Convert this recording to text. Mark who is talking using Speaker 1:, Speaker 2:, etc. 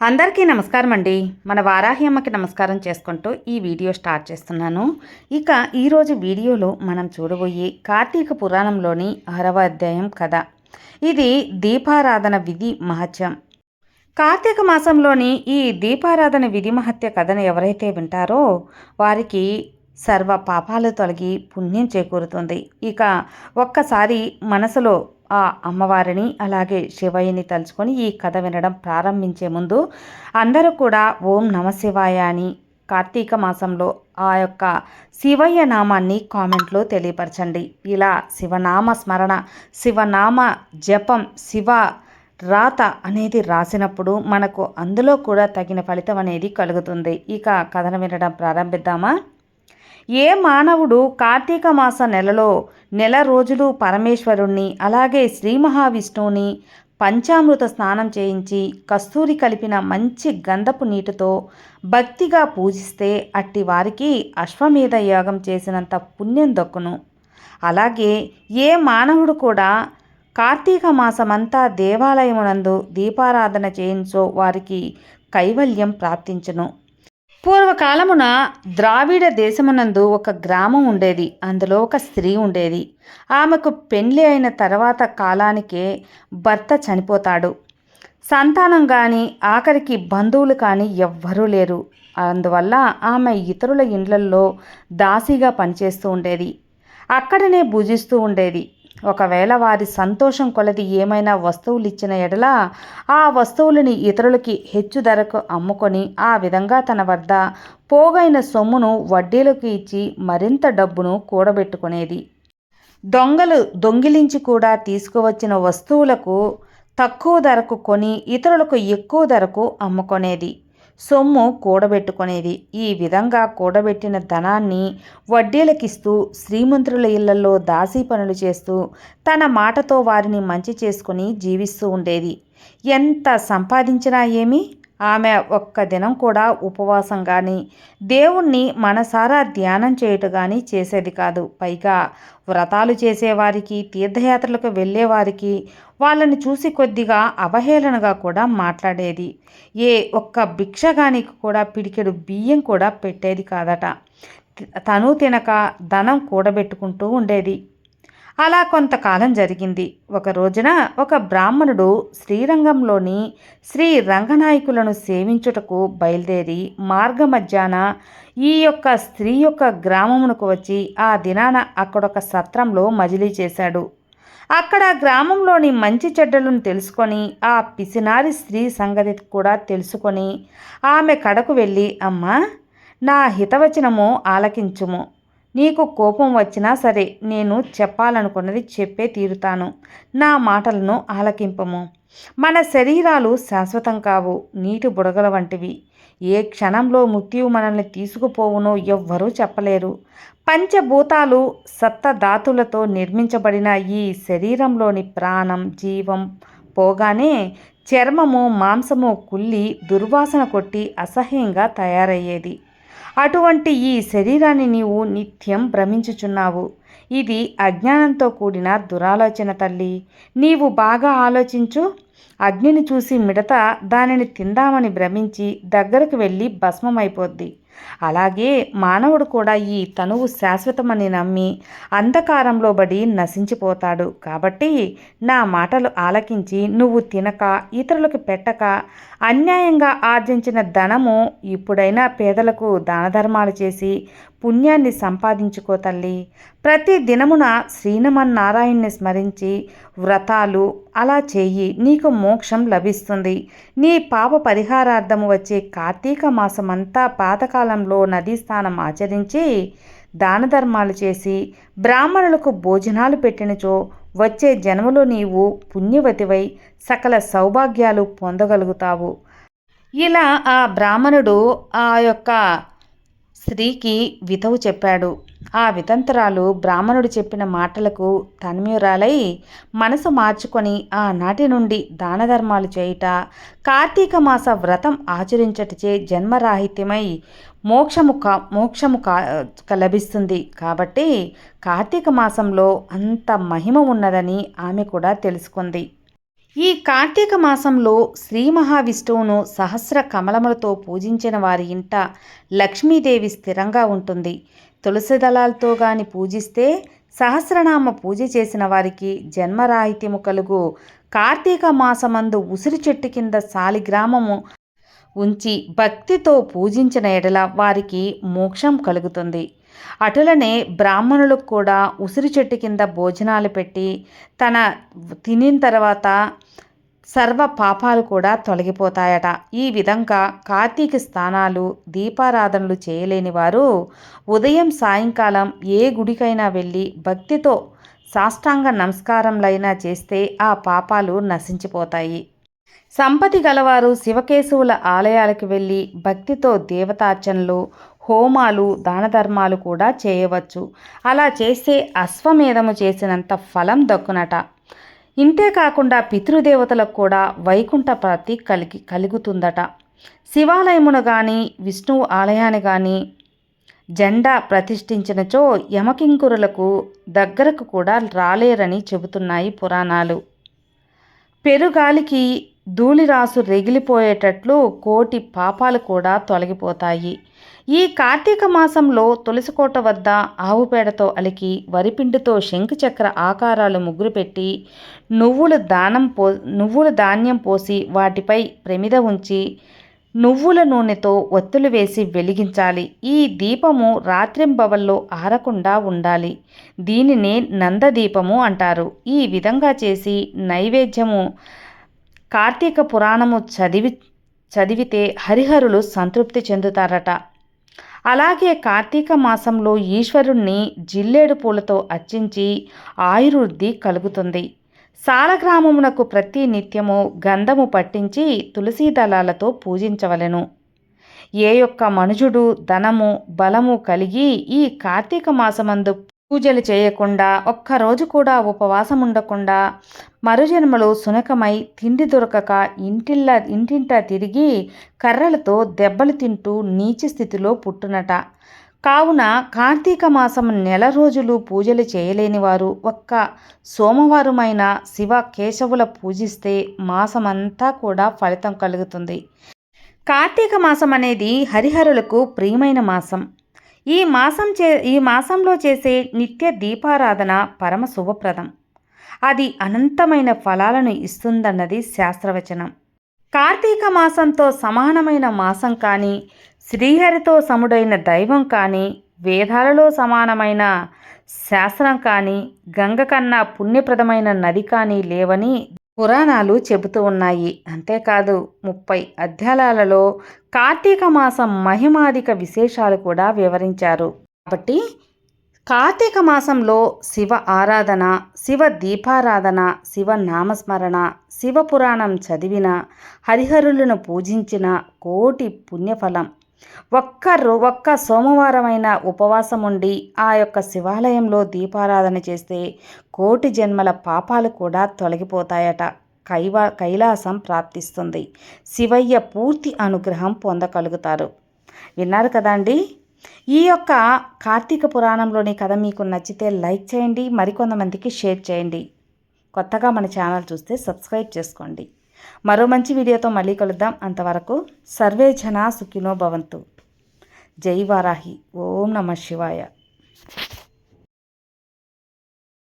Speaker 1: అందరికీ నమస్కారం అండి మన వారాహి అమ్మకి నమస్కారం చేసుకుంటూ ఈ వీడియో స్టార్ట్ చేస్తున్నాను. ఇక ఈరోజు వీడియోలో మనం చూడబోయే కార్తీక పురాణంలోని ఆరవ అధ్యాయం కథ. ఇది దీపారాధన విధి మహత్యం. కార్తీక మాసంలోని ఈ దీపారాధన విధి మహత్య కథను ఎవరైతే వింటారో వారికి సర్వ పాపాలు తొలగి పుణ్యం చేకూరుతుంది. ఇక ఒక్కసారి మనసులో ఆ అమ్మవారిని అలాగే శివయ్యని తలుచుకొని ఈ కథ వినడం ప్రారంభించే ముందు అందరూ కూడా ఓం నమ శివాయ అని కార్తీక మాసంలో ఆ యొక్క శివయ్య నామాన్ని కామెంట్లో తెలియపరచండి. ఇలా శివనామ స్మరణ శివనామ జపం శివ రాత అనేది రాసినప్పుడు మనకు అందులో కూడా తగిన ఫలితం అనేది కలుగుతుంది. ఇక కథను వినడం ప్రారంభిద్దామా? ఏ మానవుడు కార్తీక మాస నెలలో నెల రోజులు పరమేశ్వరుణ్ణి అలాగే శ్రీ మహావిష్ణువుని పంచామృత స్నానం చేయించి కస్తూరి కలిపిన మంచి గంధపు నీటితో భక్తిగా పూజిస్తే అట్టి వారికి అశ్వమేధ యాగం చేసినంత పుణ్యం దక్కును. అలాగే ఏ మానవుడు కూడా కార్తీక మాసమంతా దేవాలయమునందు దీపారాధన చేయించో వారికి కైవల్యం ప్రాప్తించును. పూర్వకాలమున ద్రావిడ దేశమునందు ఒక గ్రామం ఉండేది. అందులో ఒక స్త్రీ ఉండేది. ఆమెకు పెళ్ళి అయిన తర్వాత కాలానికే భర్త చనిపోతాడు. సంతానం కానీ ఆఖరికి బంధువులు కానీ ఎవ్వరూ లేరు. అందువల్ల ఆమె ఇతరుల ఇండ్లల్లో దాసిగా పనిచేస్తూ ఉండేది. అక్కడనే భుజిస్తూ ఉండేది. ఒకవేళ వారి సంతోషం కొలది ఏమైనా వస్తువులు ఇచ్చిన ఎడల ఆ వస్తువులని ఇతరులకి హెచ్చు ధరకు అమ్ముకొని ఆ విధంగా తన వద్ద పోగైన సొమ్మును వడ్డీలకు ఇచ్చి మరింత డబ్బును కూడబెట్టుకునేది. దొంగలు దొంగిలించి కూడా తీసుకువచ్చిన వస్తువులకు తక్కువ ధరకు కొని ఇతరులకు ఎక్కువ ధరకు అమ్ముకునేది. సొమ్ము కూడబెట్టుకునేది. ఈ విధంగా కూడబెట్టిన ధనాన్ని వడ్డీలకిస్తూ శ్రీమంతుల ఇళ్ళలో దాసీ పనులు చేస్తూ తన మాటతో వారిని మంచి చేసుకుని జీవిస్తూ ఉండేది. ఎంత సంపాదించినా ఏమి? ఆమె ఒక్క దినం కూడా ఉపవాసం కానీ దేవుణ్ణి మనసారా ధ్యానం చేయుట కానీ చేసేది కాదు. పైగా వ్రతాలు చేసేవారికి తీర్థయాత్రలకు వెళ్ళేవారికి వాళ్ళని చూసి కొద్దిగా అవహేళనగా కూడా మాట్లాడేది. ఏ ఒక్క భిక్షగానికి కూడా పిడికెడు బియ్యం కూడా పెట్టేది కాదట. తను తినక ధనం కూడబెట్టుకుంటూ ఉండేది. అలా కొంతకాలం జరిగింది. ఒక రోజున ఒక బ్రాహ్మణుడు శ్రీరంగంలోని శ్రీ రంగనాయకులను సేవించుటకు బయలుదేరి మార్గమధ్యాన ఈ యొక్క స్త్రీ యొక్క గ్రామమునకు వచ్చి ఆ దినాన అక్కడొక సత్రంలో మజిలీ చేశాడు. అక్కడ గ్రామంలోని మంచి చెడ్డలను తెలుసుకొని ఆ పిసినారి స్త్రీ సంగతి కూడా తెలుసుకొని ఆమె కడకు వెళ్ళి అమ్మా నా హితవచనము ఆలకించుము. నీకు కోపం వచ్చినా సరే నేను చెప్పాలనుకున్నది చెప్పే తీరుతాను. నా మాటలను ఆలకింపము. మన శరీరాలు శాశ్వతం కావు నీటి బుడగల వంటివి. ఏ క్షణంలో మృత్యువు మనల్ని తీసుకుపోవునో ఎవ్వరూ చెప్పలేరు. పంచభూతాలు సత్తధాతులతో నిర్మించబడిన ఈ శరీరంలోని ప్రాణం జీవం పోగానే చర్మము మాంసము కుల్లి దుర్వాసన కొట్టి అసహ్యంగా తయారయ్యేది. అటువంటి ఈ శరీరాన్ని నీవు నిత్యం భ్రమించుచున్నావు. ఇది అజ్ఞానంతో కూడిన దురాలోచన తల్లి. నీవు బాగా ఆలోచించు అగ్నిని చూసి మిడత దానిని తిందామని భ్రమించి దగ్గరకు వెళ్ళి భస్మమైపోద్ది. అలాగే మానవుడు కూడా ఈ తనువు శాశ్వతమని నమ్మి అంధకారంలో బడి నశించిపోతాడు. కాబట్టి నా మాటలు ఆలకించి నువ్వు తినక ఇతరులకు పెట్టక అన్యాయంగా ఆర్జించిన ధనము ఇప్పుడైనా పేదలకు దానధర్మాలు చేసి పుణ్యాన్ని సంపాదించుకో తల్లి. ప్రతి దినమున శ్రీనమన్నారాయణ్ణి స్మరించి వ్రతాలు అలా చేయి నీకు మోక్షం లభిస్తుంది. నీ పాప పరిహారార్థము వచ్చే కార్తీక మాసమంతా పాతకాలంలో నదీ స్నానం ఆచరించి దాన ధర్మాలు చేసి బ్రాహ్మణులకు భోజనాలు పెట్టినచో వచ్చే జన్మలో నీవు పుణ్యవతివై సకల సౌభాగ్యాలు పొందగలుగుతావు. ఇలా ఆ బ్రాహ్మణుడు ఆ యొక్క స్త్రీకి విధవు చెప్పాడు. ఆ వితంతరాలు బ్రాహ్మణుడు చెప్పిన మాటలకు తన్మయురాలై మనసు మార్చుకొని ఆనాటి నుండి దానధర్మాలు చేయుట కార్తీక మాస వ్రతం ఆచరించటచే జన్మరాహిత్యమై మోక్షము కా మోక్షము కా లభిస్తుంది. కాబట్టి కార్తీక మాసంలో అంత మహిమ ఉన్నదని ఆమె కూడా తెలుసుకుంది. ఈ కార్తీక మాసంలో శ్రీ మహావిష్ణువును సహస్ర కమలములతో పూజించిన వారి ఇంట లక్ష్మీదేవి స్థిరంగా ఉంటుంది. తులసి దళాలతో గాని పూజిస్తే సహస్రనామ పూజ చేసిన వారికి జన్మరాహిత్యము కలుగు. కార్తీక మాసమందు ఉసిరి చెట్టు కింద సాలిగ్రామము ఉంచి భక్తితో పూజించిన ఎడల వారికి మోక్షం కలుగుతుంది. అటులనే బ్రాహ్మణులకు కూడా ఉసిరి చెట్టు కింద భోజనాలు పెట్టి తన తినిన తర్వాత సర్వ పాపాలు కూడా తొలగిపోతాయట. ఈ విధంగా కార్తీక స్నానాలు దీపారాధనలు చేయలేని వారు ఉదయం సాయంకాలం ఏ గుడికైనా వెళ్ళి భక్తితో సాష్టాంగ నమస్కారంలైనా చేస్తే ఆ పాపాలు నశించిపోతాయి. సంపతి గలవారు శివకేశవుల ఆలయాలకు వెళ్ళి భక్తితో దేవతార్చనలు హోమాలు దానధర్మాలు కూడా చేయవచ్చు. అలా చేస్తే అశ్వమేధము చేసినంత ఫలం దక్కునట. ఇంతే కాకుండా పితృదేవతలకు కూడా వైకుంఠ ప్రాప్తి కలిగి కలుగుతుందట. శివాలయమును కానీ విష్ణువు ఆలయాన్ని కానీ జెండా ప్రతిష్ఠించినచో యమకింకురులకు దగ్గరకు కూడా రాలేరని చెబుతున్నాయి పురాణాలు. పెరుగాలికి ధూళిరాసు రెగిలిపోయేటట్లు కోటి పాపాలు కూడా తొలగిపోతాయి. ఈ కార్తీక మాసంలో తులసికోట వద్ద ఆవు పేడతో అలికి వరిపిండితో శంఖచక్ర ఆకారాలు ముగ్గురు పెట్టి నువ్వులు దానం పో నువ్వుల ధాన్యం పోసి వాటిపై ప్రమిద ఉంచి నువ్వుల నూనెతో ఒత్తులు వేసి వెలిగించాలి. ఈ దీపము రాత్రింబవల్లో ఆరకుండా ఉండాలి. దీనినే నందదీపము అంటారు. ఈ విధంగా చేసి నైవేద్యము కార్తీక పురాణము చదివి చదివితే హరిహరులు సంతృప్తి చెందుతారట. అలాగే కార్తీక మాసంలో ఈశ్వరుణ్ణి జిల్లేడు పూలతో అర్చించి ఆయుర్వృద్ధి కలుగుతుంది. సాలగ్రామమునకు ప్రతి నిత్యము గంధము పట్టించి తులసీ దళాలతో పూజించవలెను. ఏ యొక్క మనుజుడు ధనము బలము కలిగి ఈ కార్తీక మాసమందు పూజలు చేయకుండా ఒక్కరోజు కూడా ఉపవాసం ఉండకుండా మరుజన్మలో సునకమై తిండి దొరకక ఇంటిల్ల ఇంటింటా తిరిగి కర్రలతో దెబ్బలు తింటూ నీచ స్థితిలో పుట్టునట. కావున కార్తీక మాసం నెల రోజులు పూజలు చేయలేని వారు ఒక్క సోమవారమైన శివ కేశవుల పూజిస్తే మాసమంతా కూడా ఫలితం కలుగుతుంది. కార్తీక మాసం అనేది హరిహరులకు ప్రియమైన మాసం. ఈ మాసం చే ఈ మాసంలో చేసే నిత్య దీపారాధన పరమ శుభప్రదం. అది అనంతమైన ఫలాలను ఇస్తుందన్నది శాస్త్రవచనం. కార్తీక మాసంతో సమానమైన మాసం కానీ శ్రీహరితో సముడైన దైవం కానీ వేదాలలో సమానమైన శాస్త్రం కానీ గంగ కన్నా పుణ్యప్రదమైన నది కానీ లేవని పురాణాలు చెబుతూ ఉన్నాయి. అంతేకాదు ముప్పై అధ్యాయాలలో కార్తీక మాసం మహిమాధిక విశేషాలు కూడా వివరించారు. కాబట్టి కార్తీక మాసంలో శివ ఆరాధన శివ దీపారాధన శివ నామస్మరణ శివ పురాణం చదివిన హరిహరులను పూజించిన కోటి పుణ్యఫలం. ఒక్క ఒక్క సోమవారమైన ఉపవాసం ఉండి ఆ యొక్క శివాలయంలో దీపారాధన చేస్తే కోటి జన్మల పాపాలు కూడా తొలగిపోతాయట. కైవా కైలాసం ప్రాప్తిస్తుంది. శివయ్య పూర్తి అనుగ్రహం పొందగలుగుతారు. విన్నారు కదండి ఈ యొక్క కార్తీక పురాణంలోని కథ మీకు నచ్చితే లైక్ చేయండి మరికొంతమందికి షేర్ చేయండి. కొత్తగా మన ఛానల్ చూస్తే సబ్స్క్రైబ్ చేసుకోండి. మరో మంచి వీడియోతో మళ్ళీ కలుద్దాం. అంతవరకు సర్వే జనా సుఖినో భవంతు. జై వారాహి. ఓం నమ శివాయ.